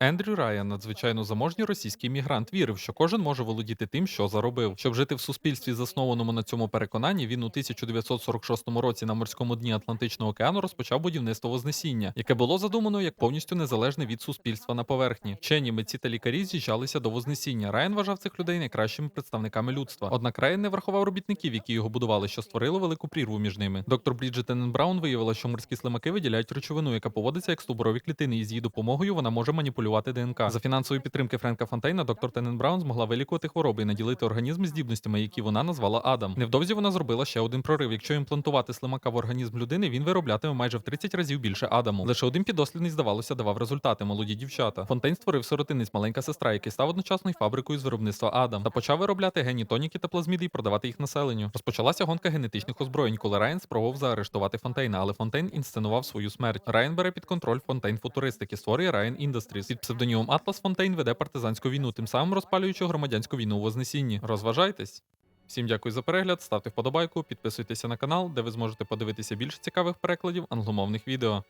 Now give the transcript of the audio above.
Ендрю Райан, надзвичайно заможній російський мігрант, вірив, що кожен може володіти тим, що заробив. Щоб жити в суспільстві, заснованому на цьому переконанні, він у 1946 році на морському дні Атлантичного океану розпочав будівництво Вознесіння, яке було задумано як повністю незалежне від суспільства на поверхні. Вчені, митці та лікарі з'їжджалися до Вознесіння. Райан вважав цих людей найкращими представниками людства. Однак Райан не врахував робітників, які його будували, що створили велику прірву між ними. Доктор Бріджет Браун виявила, що морські слимаки виділяють речовину, яка поводиться як стовбурові клітини, і з її допомогою вона може маніпулювати ДНК. За фінансової підтримки Френка Фонтейна доктор Тененбраун змогла вилікувати хвороби і наділити організм здібностями, які вона назвала Адам. Невдовзі вона зробила ще один прорив. Якщо імплантувати слимака в організм людини, він вироблятиме майже в 30 разів більше Адаму. Лише один підослідний, здавалося, давав результати молоді дівчата. Фонтейн створив сиротинець маленька сестра, який став одночасно й фабрикою з виробництва Адам та почав виробляти гені тоніки та плазміди і продавати їх населенню. Розпочалася гонка генетичних озброєнь, коли Райан спробував заарештувати Фонтейна, але Фонтейн інсценував свою смерть. Райан бере під контроль Фонтейн футуристики, створює Ryan Industries. Під псевдонімом Атлас Фонтейн веде партизанську війну, тим самим розпалюючи громадянську війну у Вознесінні. Розважайтесь! Всім дякую за перегляд, ставте вподобайку, підписуйтеся на канал, де ви зможете подивитися більше цікавих перекладів англомовних відео.